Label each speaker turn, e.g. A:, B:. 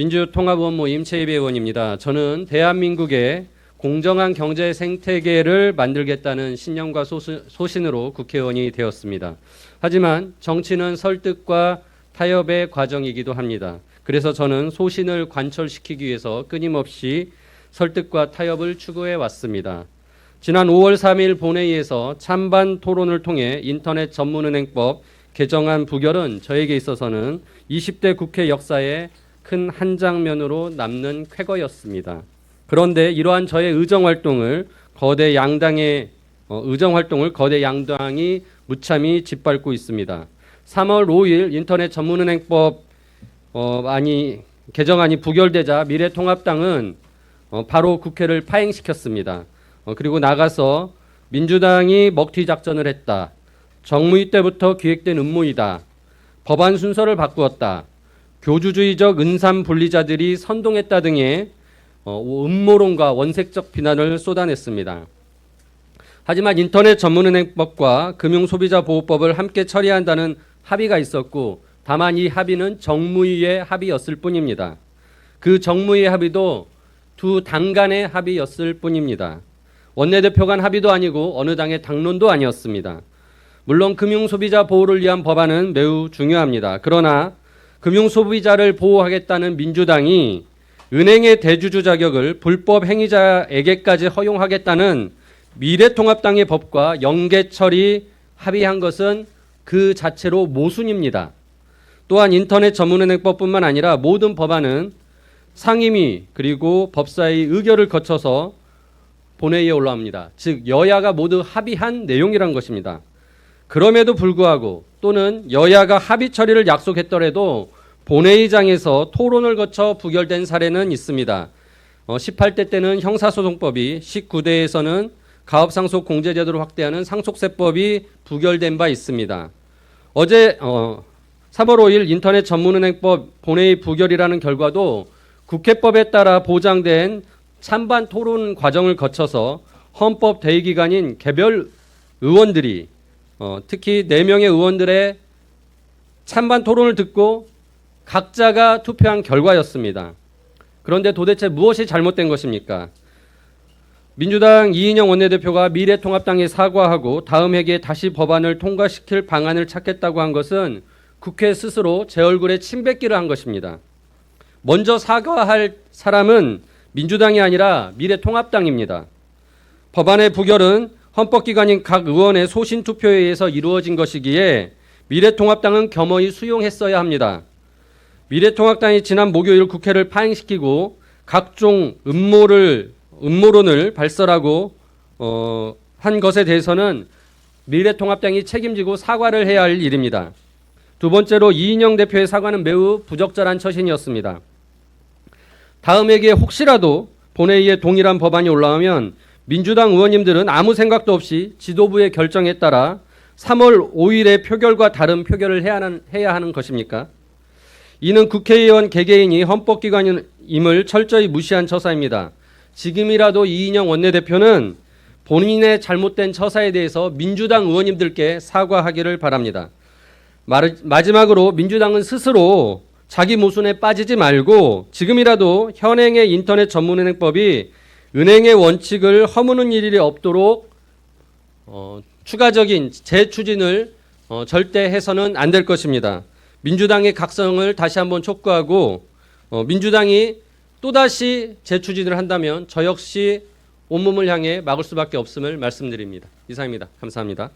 A: 민주통합의원 모임 최이배 의원입니다. 저는 대한민국의 공정한 경제 생태계를 만들겠다는 신념과 소신으로 국회의원이 되었습니다. 하지만 정치는 설득과 타협의 과정이기도 합니다. 그래서 저는 소신을 관철시키기 위해서 끊임없이 설득과 타협을 추구해 왔습니다. 지난 5월 3일 본회의에서 찬반 토론을 통해 인터넷 전문은행법 개정안 부결은 저에게 있어서는 20대 국회 역사의 큰 한 장면으로 남는 쾌거였습니다. 그런데 이러한 저의 의정 활동을 거대 양당의 어, 의정 활동을 거대 양당이 무참히 짓밟고 있습니다. 3월 5일 인터넷 전문은행법 어, 아니 개정안이 부결되자 미래통합당은 어, 바로 국회를 파행시켰습니다. 어, 그리고 나가서 민주당이 먹튀 작전을 했다. 정무위 때부터 기획된 음모이다. 법안 순서를 바꾸었다. 교주주의적 은삼 분리자들이 선동했다 등의 어, 음모론과 원색적 비난을 쏟아냈습니다. 하지만 인터넷 전문은행법과 금융소비자보호법을 함께 처리한다는 합의가 있었고 다만 이 합의는 정무위의 합의였을 뿐입니다. 그 정무위의 합의도 두 당 간의 합의였을 뿐입니다. 원내대표 간 합의도 아니고 어느 당의 당론도 아니었습니다. 물론 금융소비자 보호를 위한 법안은 매우 중요합니다. 그러나 금융 소비자를 보호하겠다는 민주당이 은행의 대주주 자격을 불법 행위자에게까지 허용하겠다는 미래통합당의 법과 연계처리 합의한 것은 그 자체로 모순입니다. 또한 인터넷 전문은행법뿐만 아니라 모든 법안은 상임위 그리고 법사위 의결을 거쳐서 본회의에 올라옵니다. 즉 여야가 모두 합의한 내용이란 것입니다. 그럼에도 불구하고 또는 여야가 합의 처리를 약속했더라도 본회의장에서 토론을 거쳐 부결된 사례는 있습니다. 어, 18대 때는 형사소송법이, 19대에서는 가업상속 공제제도를 확대하는 상속세법이 부결된 바 있습니다. 어제 어, 3월 5일 인터넷 전문은행법 본회의 부결이라는 결과도 국회법에 따라 보장된 찬반 토론 과정을 거쳐서 헌법 대의 기관인 개별 의원들이 어, 특히 4명의 의원들의 찬반 토론을 듣고 각자가 투표한 결과였습니다. 그런데 도대체 무엇이 잘못된 것입니까? 민주당 이인영 원내대표가 미래통합당에 사과하고 다음 회기에 다시 법안을 통과시킬 방안을 찾겠다고 한 것은 국회 스스로 제 얼굴에 침 뱉기를 한 것입니다. 먼저 사과할 사람은 민주당이 아니라 미래통합당입니다. 법안의 부결은 헌법기관인 각 의원의 소신 투표에 의해서 이루어진 것이기에 미래통합당은 겸허히 수용했어야 합니다. 미래통합당이 지난 목요일 국회를 파행시키고 각종 음모를 음모론을 발설하고 어, 한 것에 대해서는 미래통합당이 책임지고 사과를 해야 할 일입니다. 두 번째로 이인영 대표의 사과는 매우 부적절한 처신이었습니다. 다음 회기에 혹시라도 본회의에 동일한 법안이 올라오면 민주당 의원님들은 아무 생각도 없이 지도부의 결정에 따라 3월 5일의 표결과 다른 표결을 해야 하는, 해야 하는 것입니까? 이는 국회의원 개개인이 헌법기관임을 철저히 무시한 처사입니다. 지금이라도 이인영 원내대표는 본인의 잘못된 처사에 대해서 민주당 의원님들께 사과하기를 바랍니다. 마지막으로 민주당은 스스로 자기 모순에 빠지지 말고 지금이라도 현행의 인터넷 전문은행법이 은행의 원칙을 허무는 일이 없도록 어, 추가적인 재추진을 어, 절대 해서는 안 될 것입니다. 민주당의 각성을 다시 한번 촉구하고 어, 민주당이 또다시 재추진을 한다면 저 역시 온몸을 향해 막을 수밖에 없음을 말씀드립니다. 이상입니다. 감사합니다.